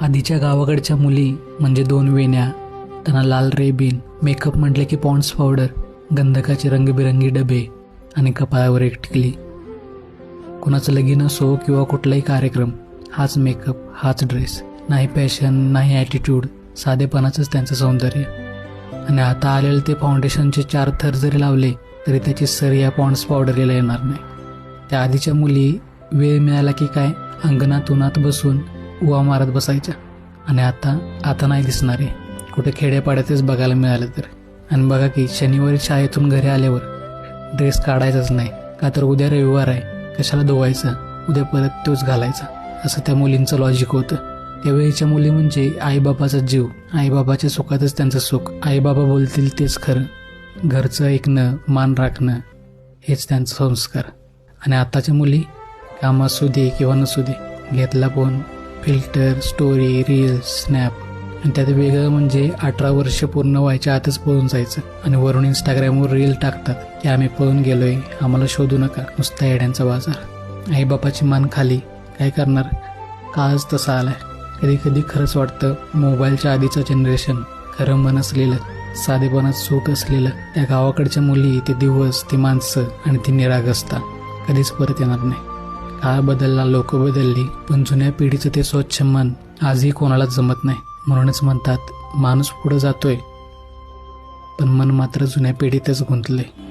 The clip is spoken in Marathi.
आधीच्या गावाकडच्या मुली म्हणजे दोन वेण्या त्यांना लाल रेबीन मेकअप म्हटले की पॉन्ड्स पावडर गंधकाचे रंगबिरंगी डबे आणि कपाळावर एक टिकली. कुणाचं लगीन असो किंवा कुठलाही कार्यक्रम हाच मेकअप हाच ड्रेस नाही पॅशन नाही ॲटिट्यूड साधेपणाचंच त्यांचं सौंदर्य. आणि आता आलेले ते फाउंडेशनचे चार थर जरी लावले तरी त्याची सर या पॉन्ड्स पावडरीला येणार नाही. त्या आधीच्या मुली वेळ मिळाला की काय अंगणात उन्हात बसून उवा मारत बसायच्या. आणि आता आता नाही दिसणार आहे कुठे खेड्यापाड्यातच बघायला मिळालं तर. आणि बघा की शनिवारी शाळेतून घरी आल्यावर ड्रेस काढायचाच नाही. का तर उद्या रविवार आहे. कशाला धुवायचा? उद्या परत तोच घालायचा. असं त्या मुलींचं लॉजिक होतं. त्यावेळीच्या मुली म्हणजे आईबापाचा जीव. आईबाबाच्या सुखातच त्यांचं सुख. आईबाबा बोलतील तेच खरं. घरचं ऐकणं मान राखणं हेच त्यांचा संस्कार. आणि आताच्या मुली काम असू दे किंवा नसू दे घेतला phone filter story reel snap आणि त्यात वेगळं म्हणजे अठरा वर्ष पूर्ण व्हायच्या आतच पळून जायचं. आणि वरून इंस्टाग्रामवर रील टाकतात. की आम्ही पळून गेलोय. आम्हाला शोधू नका. नुसता येड्यांचा बाजार. आई बापाची मान खाली. काय करणार? काळच तसा आलाय. कधी कधी खरंच वाटतं मोबाईलच्या आधीचं जनरेशन खरं मन असलेलं साधेपणात सुख असलेलं त्या गावाकडच्या मुली ते दिवस ती माणसं आणि ती निरागसता. कधीच परत येणार नाही. काळ बदलला लोक बदलली पण जुन्या पिढीचं ते स्वच्छ मन आजही कोणालाच जमत नाही. म्हणूनच म्हणतात माणूस पुढे जातोय. पण मन मात्र जुन्या पिढीतच गुंतलंय.